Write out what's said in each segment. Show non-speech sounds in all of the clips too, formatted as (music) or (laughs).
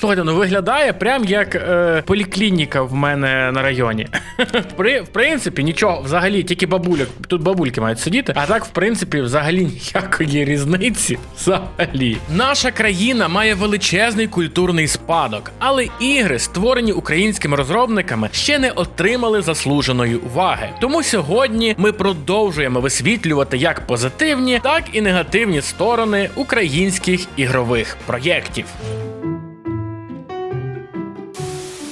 Слухайте, ну виглядає прям як е, поліклініка в мене на районі. (laughs) При, в принципі, нічого, взагалі, тільки бабуля. Тут бабульки мають сидіти. А так, в принципі, взагалі ніякої різниці. Взагалі. Наша країна має величезний культурний спадок, але ігри, створені українськими розробниками, ще не отримали заслуженої уваги. Тому сьогодні ми продовжуємо висвітлювати як позитивні, так і негативні сторони українських ігрових проєктів.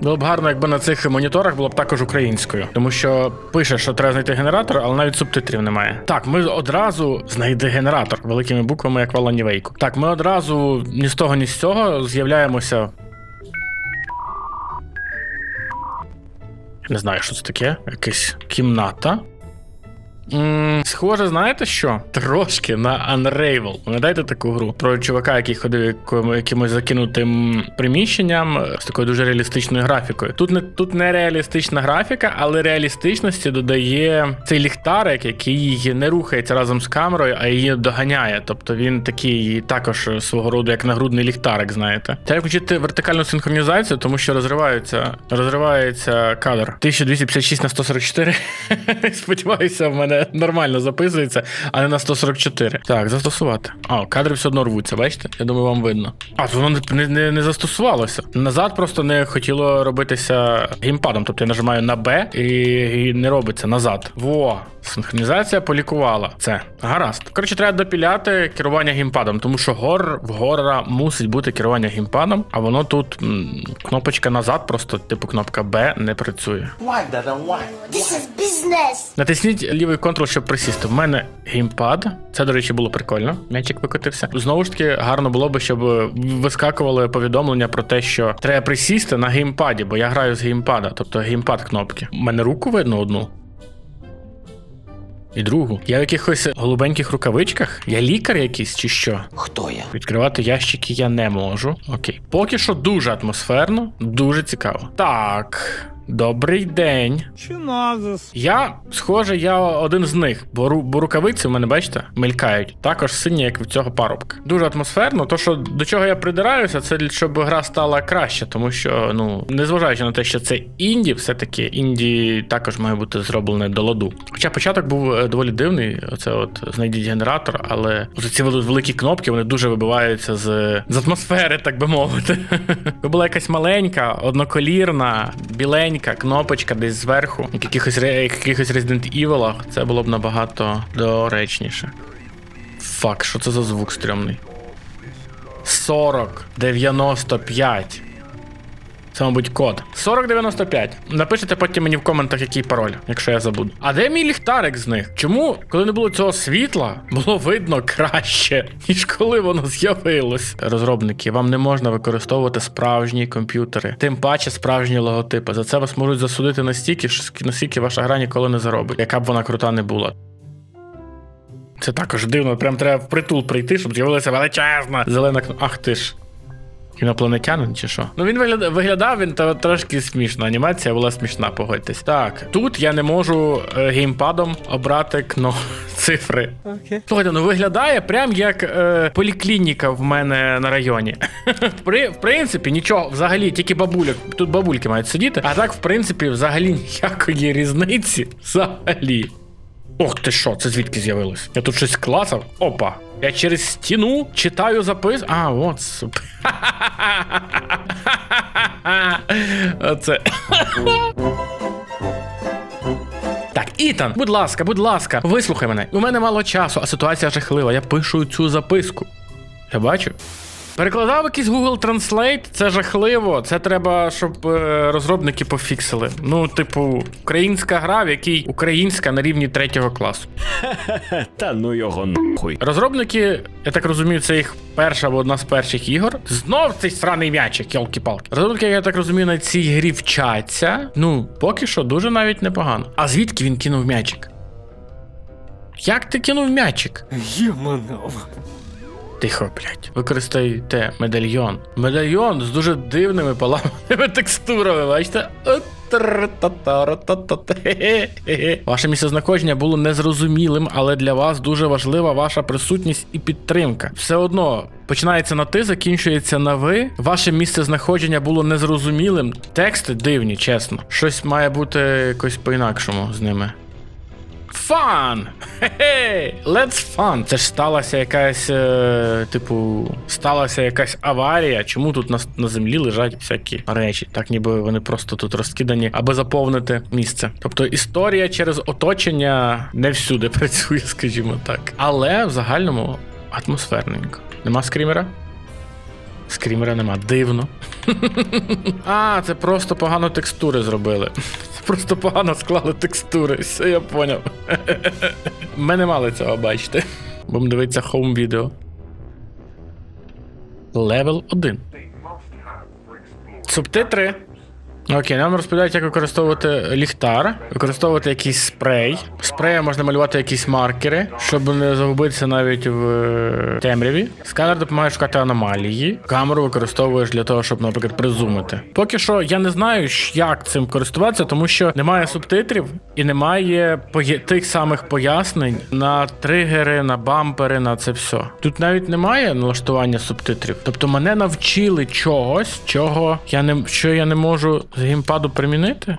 Було б гарно, якби на цих моніторах було б також українською, тому що пише, що треба знайти генератор, але навіть субтитрів немає. Так, ми одразу знайди генератор великими буквами, як Алані Вейку. Так, ми одразу ні з того, ні з цього з'являємося. Не знаю, що це таке. Якась кімната. Схоже, знаєте що? Трошки на Unravel. Пам'ятаєте таку гру? Про чувака, який ходив якимось закинутим приміщенням е, з такою дуже реалістичною графікою. Тут не тут не реалістична графіка, але реалістичності додає цей ліхтарик, який не рухається разом з камерою, а її доганяє. Тобто він такий також свого роду як нагрудний ліхтарик, знаєте. Треба включити вертикальну синхронізацію, тому що розривається, розривається кадр. 1256 на 144. (laughs) Сподіваюся, в мене нормально записується, а не на 144. Так, застосувати. А, кадри все одно рвуться, бачите? Я думаю, вам видно. А, то воно не, не, не застосувалося. Назад просто не хотіло робитися геймпадом. Тобто я нажимаю на Б і, і не робиться назад. Во. Синхронізація полікувала це. Гаразд. Коротше, треба допіляти керування геймпадом, тому що гор в горора мусить бути керування геймпадом, а воно тут м, кнопочка назад, просто типу кнопка Б не працює. Why, Dada, why? This is business. Натисніть лівий контрол, щоб присісти. В мене геймпад. Це, до речі, було прикольно. М'ячик викотився. Знову ж таки, гарно було би, щоб вискакували повідомлення про те, що треба присісти на геймпаді, бо я граю з геймпада, тобто геймпад кнопки. У мене руку видно одну. І другу. Я в якихось голубеньких рукавичках? Я лікар якийсь чи що? Хто я? Відкривати ящики я не можу. Окей. Поки що дуже атмосферно, дуже цікаво. Так. Добрий день. Чиназис. Я, схоже, я один з них, бо, ру- бо рукавиці в мене, бачите, мелькають. Також сині, як в цього парубка. Дуже атмосферно. То, що до чого я придираюся, це для- щоб гра стала краще, тому що, ну, незважаючи на те, що це інді, все-таки інді також має бути зроблене до ладу. Хоча початок був е, доволі дивний, оце от знайдіть генератор, але ці великі кнопки вони дуже вибиваються з, з атмосфери, так би мовити. (laughs) Була якась маленька, одноколірна, біленька кнопочка десь зверху, як якихось, якихось Resident Evil, це було б набагато доречніше. Фак, що це за звук стрьомний? 40, 95. Це, мабуть, код. 4095. Напишите потім мені в коментах, який пароль, якщо я забуду. А де мій ліхтарик з них? Чому, коли не було цього світла, було видно краще, (laughs) ніж коли воно з'явилось? Розробники, вам не можна використовувати справжні комп'ютери, тим паче справжні логотипи. За це вас можуть засудити настільки, наскільки ваша гра ніколи не заробить, яка б вона крута не була. Це також дивно, прям треба впритул прийти, щоб з'явилася величезна зелена кнопка. Ах ти ж. Інопланетянин чи що? Ну він виглядав, виглядав він та трошки смішно. Анімація була смішна, погодьтесь. Так, тут я не можу е, геймпадом обрати кно (laughs) цифри. Окей. Слухайте, ну виглядає прям як е, поліклініка в мене на районі. (laughs) При, в принципі, нічого, взагалі, тільки бабуля. Тут бабульки мають сидіти. А так, в принципі, взагалі ніякої різниці. (laughs) Взагалі. Ох ти що, це звідки з'явилось? Я тут щось клацав. Опа. Я через стіну читаю запис. А, от супер. (laughs) Оце. (coughs) Так, Ітан, будь ласка, будь ласка, вислухай мене. У мене мало часу, а ситуація жахлива. Я пишу цю записку. Я бачу. Перекладав якийсь Google Translate, це жахливо. Це треба, щоб е, розробники пофіксили. Ну, типу, українська гра, в якій українська на рівні третього класу. (laughs) Та ну його нахуй. Розробники, я так розумію, це їх перша або одна з перших ігор. Знов цей сраний м'ячик, йолки-палки. Розробники, я так розумію, на цій грі вчаться. Ну, поки що дуже навіть непогано. А звідки він кинув м'ячик? Як ти кинув м'ячик? Єманов. Тихо, блядь. Використайте медальйон. Медальйон з дуже дивними поламаними (laughs) текстурами, бачите? Ваше місцезнаходження було незрозумілим, але для вас дуже важлива ваша присутність і підтримка. Все одно починається на ти, закінчується на ви. Ваше місце знаходження було незрозумілим. Тексти дивні, чесно. Щось має бути якось по-інакшому з ними. Фан! Хе-хе! Let's fun! Це ж сталася якась, е, типу, сталася якась аварія. Чому тут на, на землі лежать всякі речі? Так ніби вони просто тут розкидані, аби заповнити місце. Тобто історія через оточення не всюди (laughs) працює, скажімо так. Але в загальному атмосферненько. Нема скрімера? Скрімера нема. Дивно. (laughs) А, це просто погано текстури зробили. Просто погано склали текстури. Все, я поняв. (laughs) Ми не мали цього бачити. Будемо дивитися хоум відео. Левел 1. Субтитри. Окей, нам розповідають, як використовувати ліхтар, використовувати якийсь спрей. Спреєм можна малювати якісь маркери, щоб не загубитися навіть в е, темряві. Сканер допомагає шукати аномалії. Камеру використовуєш для того, щоб, наприклад, призумити. Поки що я не знаю, як цим користуватися, тому що немає субтитрів і немає тих самих пояснень на тригери, на бампери, на це все. Тут навіть немає налаштування субтитрів. Тобто мене навчили чогось, чого я не що я не можу з геймпаду примінити.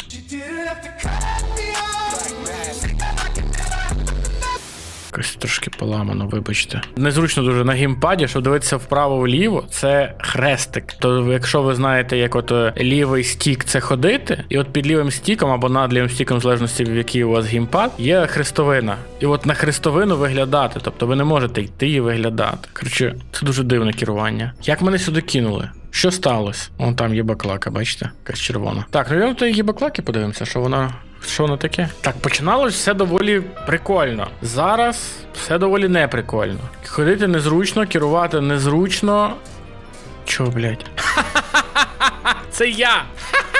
Якось трошки поламано, вибачте. Незручно дуже на геймпаді, щоб дивитися вправо-вліво, це хрестик. То якщо ви знаєте, як от е, лівий стік це ходити, і от під лівим стіком або над лівим стіком, в залежності в який у вас геймпад, є хрестовина. І от на хрестовину виглядати, тобто ви не можете йти і виглядати. Коротше, це дуже дивне керування. Як мене сюди кинули? Що сталося? Вон там є баклака, бачите? Якась червона. Так, ну йдемо тої баклаки подивимося, що вона. Що воно таке? Так, починалось все доволі прикольно. Зараз все доволі неприкольно. Ходити незручно, керувати незручно. Чо, блядь? (laughs) Це я!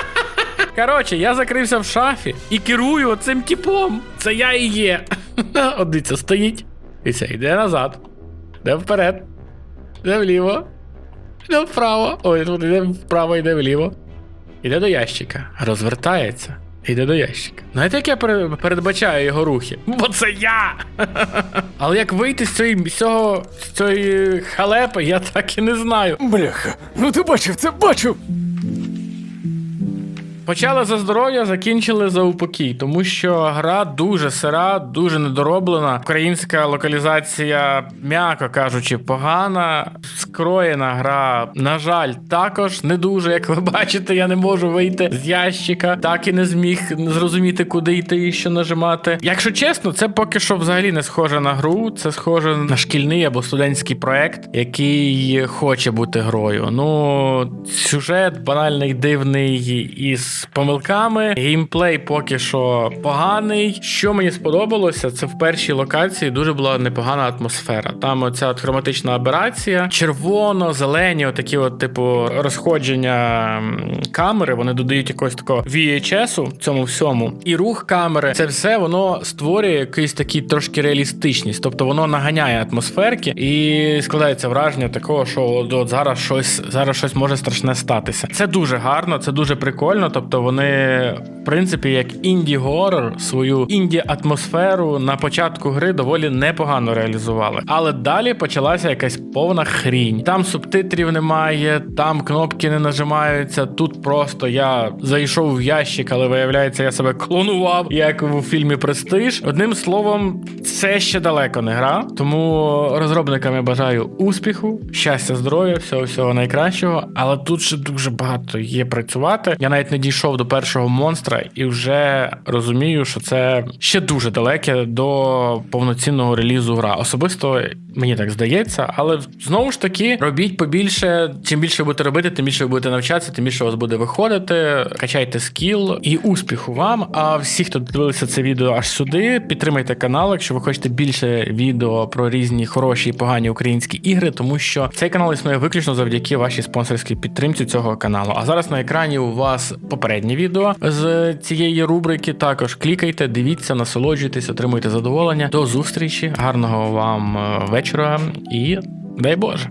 (laughs) Коротше, я закрився в шафі і керую оцим типом. Це я і є. (laughs) Дивіться, стоїть. Дивіться, йде назад. Йде вперед. Йде вліво. Йде вправо. Ой, тут йде вправо, йде вліво. Йде до ящика. Розвертається. Йде до ящика. Знаєте, як я передбачаю його рухи? Бо це я! (laughs) Але як вийти з цієї, з цього, з цієї халепи, я так і не знаю. Бляха, ну ти бачив, це бачив. Почали за здоров'я, закінчили за упокій, тому що гра дуже сира, дуже недороблена. Українська локалізація, м'яко кажучи, погана. Скроєна гра, на жаль, також не дуже. Як ви бачите, я не можу вийти з ящика, так і не зміг зрозуміти, куди йти і що нажимати. Якщо чесно, це поки що взагалі не схоже на гру. Це схоже на шкільний або студентський проект, який хоче бути грою. Ну, сюжет банальний, дивний із помилками. Геймплей поки що поганий. Що мені сподобалося, це в першій локації дуже була непогана атмосфера. Там оця от хроматична аберація, червоно, зелені, отакі, от, типу, розходження камери. Вони додають якогось такого VHS-у цьому всьому. І рух камери, це все воно створює якийсь такий трошки реалістичність. Тобто воно наганяє атмосферки і складається враження такого, що от зараз щось зараз щось може страшне статися. Це дуже гарно, це дуже прикольно. Тобто вони, в принципі, як інді-горор, свою інді-атмосферу на початку гри доволі непогано реалізували. Але далі почалася якась повна хрінь. Там субтитрів немає, там кнопки не нажимаються. Тут просто я зайшов в ящик, але виявляється, я себе клонував, як у фільмі Престиж. Одним словом, це ще далеко не гра. Тому розробникам я бажаю успіху, щастя, здоров'я, всього всього найкращого. Але тут ще дуже багато є працювати. Я навіть не дійшов до першого монстра і вже розумію, що це ще дуже далеке до повноцінного релізу гра. Особисто мені так здається, але знову ж таки робіть побільше. Чим більше ви будете робити, тим більше ви будете навчатися, тим більше у вас буде виходити. Качайте скіл і успіху вам. А всі, хто дивилися це відео аж сюди, підтримайте канал, якщо ви хочете більше відео про різні хороші і погані українські ігри, тому що цей канал існує виключно завдяки вашій спонсорській підтримці цього каналу. А зараз на екрані у вас попереднє відео з цієї рубрики. Також клікайте, дивіться, насолоджуйтесь, отримуйте задоволення. До зустрічі, гарного вам е, вечора і дай Боже.